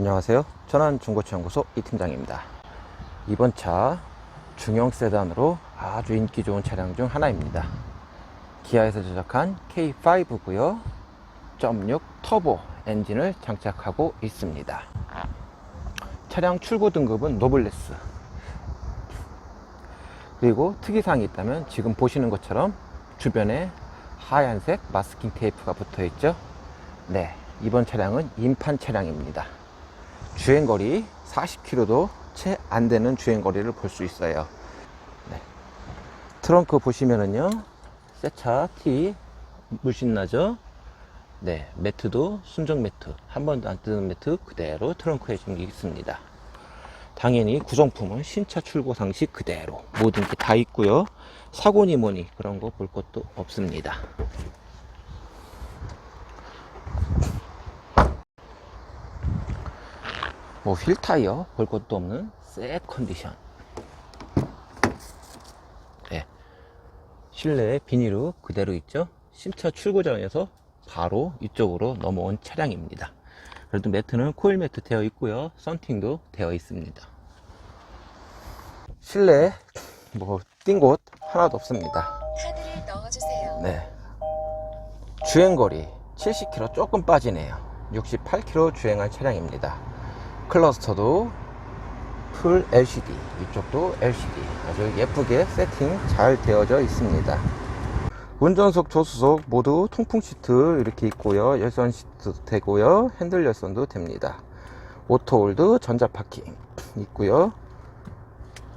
안녕하세요. 천안 중고차연구소 이 팀장입니다. 이번 차 중형 세단으로 아주 인기 좋은 차량 중 하나입니다. 기아에서 제작한 K5고요. 1.6 터보 엔진을 장착하고 있습니다. 차량 출고 등급은 노블레스. 그리고 특이사항이 있다면 지금 보시는 것처럼 주변에 하얀색 마스킹 테이프가 붙어 있죠. 네, 이번 차량은 인판 차량입니다. 주행거리 40km도 채 안 되는 주행거리를 볼 수 있어요. 네. 트렁크 보시면은요, 세차 T 물씬 나죠? 네, 매트도 순정 매트, 한 번도 안 뜯은 매트 그대로 트렁크에 지금 있습니다. 당연히 구성품은 신차 출고 상식 그대로 모든 게 다 있고요. 사고니 뭐니 그런 거 볼 것도 없습니다. 뭐 휠 타이어 볼 것도 없는 새 컨디션. 네. 실내에 비닐로 그대로 있죠. 신차 출고장에서 바로 이쪽으로 넘어온 차량입니다. 그래도 매트는 코일 매트 되어 있고요. 썬팅도 되어 있습니다. 실내에 뭐뛴 곳 하나도 없습니다. 카드를 넣어주세요. 네. 주행거리 70km 조금 빠지네요. 68km 주행한 차량입니다. 클러스터도 풀 LCD, 이쪽도 LCD. 아주 예쁘게 세팅 잘 되어져 있습니다. 운전석, 조수석 모두 통풍 시트 이렇게 있고요. 열선 시트도 되고요. 핸들 열선도 됩니다. 오토홀드 전자 파킹 있고요.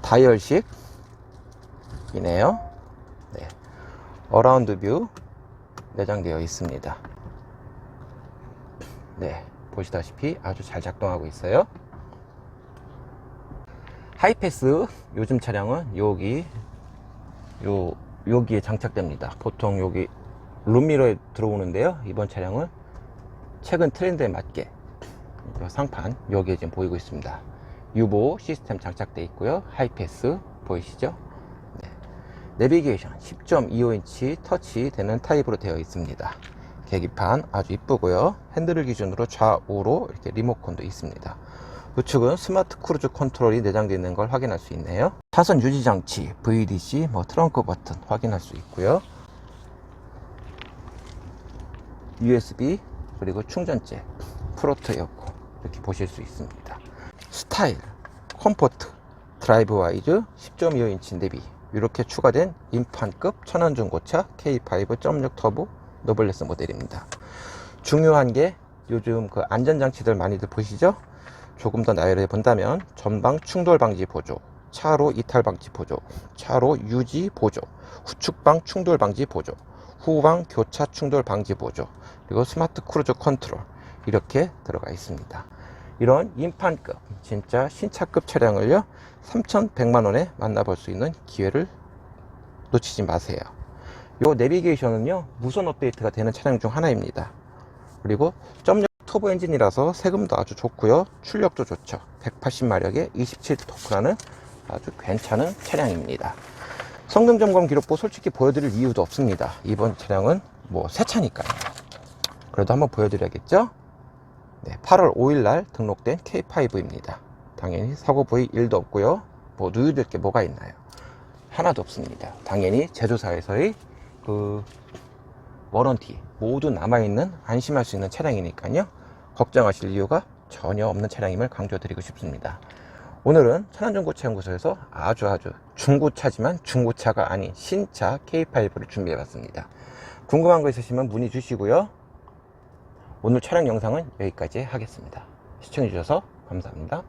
다이얼식 이네요. 네. 어라운드 뷰 내장되어 있습니다. 네, 보시다시피 아주 잘 작동하고 있어요. 하이패스 요즘 차량은 여기 요 여기에 장착됩니다. 보통 여기 룸미러에 들어오는데요. 이번 차량은 최근 트렌드에 맞게 요 상판 여기에 지금 보이고 있습니다. 유보 시스템 장착되어 있고요. 하이패스 보이시죠? 네. 내비게이션 10.25인치 터치 되는 타입으로 되어 있습니다. 계기판 아주 이쁘고요. 핸들을 기준으로 좌우로 이렇게 리모컨도 있습니다. 우측은 스마트 크루즈 컨트롤이 내장되어 있는 걸 확인할 수 있네요. 차선 유지 장치, VDC, 뭐 트렁크 버튼 확인할 수 있고요. USB 그리고 충전재, 프로토 에어컨 이렇게 보실 수 있습니다. 스타일, 컴포트, 드라이브 와이즈 10.25인치 내비 이렇게 추가된 인판급 천안중고차 K5.6 터보 노블레스 모델입니다. 중요한 게 요즘 그 안전장치들 많이들 보시죠? 조금 더 나열해 본다면 전방 충돌 방지 보조, 차로 이탈 방지 보조, 차로 유지 보조, 후측방 충돌 방지 보조, 후방 교차 충돌 방지 보조, 그리고 스마트 크루즈 컨트롤 이렇게 들어가 있습니다. 이런 인판급 진짜 신차급 차량을요 3,100만 원에 만나볼 수 있는 기회를 놓치지 마세요. 요 내비게이션은요 무선 업데이트가 되는 차량 중 하나입니다. 그리고 점력 터보 엔진이라서 세금도 아주 좋고요. 출력도 좋죠. 180마력에 27토크라는 아주 괜찮은 차량입니다. 성능 점검 기록부 솔직히 보여드릴 이유도 없습니다. 이번 차량은 뭐 새 차니까요. 그래도 한번 보여드려야겠죠? 네, 8월 5일 날 등록된 K5입니다. 당연히 사고 부위 1도 없고요. 뭐 누유될 게 뭐가 있나요? 하나도 없습니다. 당연히 제조사에서의 그 워런티 모두 남아있는 안심할 수 있는 차량이니까요. 걱정하실 이유가 전혀 없는 차량임을 강조드리고 싶습니다. 오늘은 천안중고차 연구소에서 아주 아주 중고차지만 중고차가 아닌 신차 K5를 준비해 봤습니다. 궁금한 거 있으시면 문의 주시고요. 오늘 촬영 영상은 여기까지 하겠습니다. 시청해 주셔서 감사합니다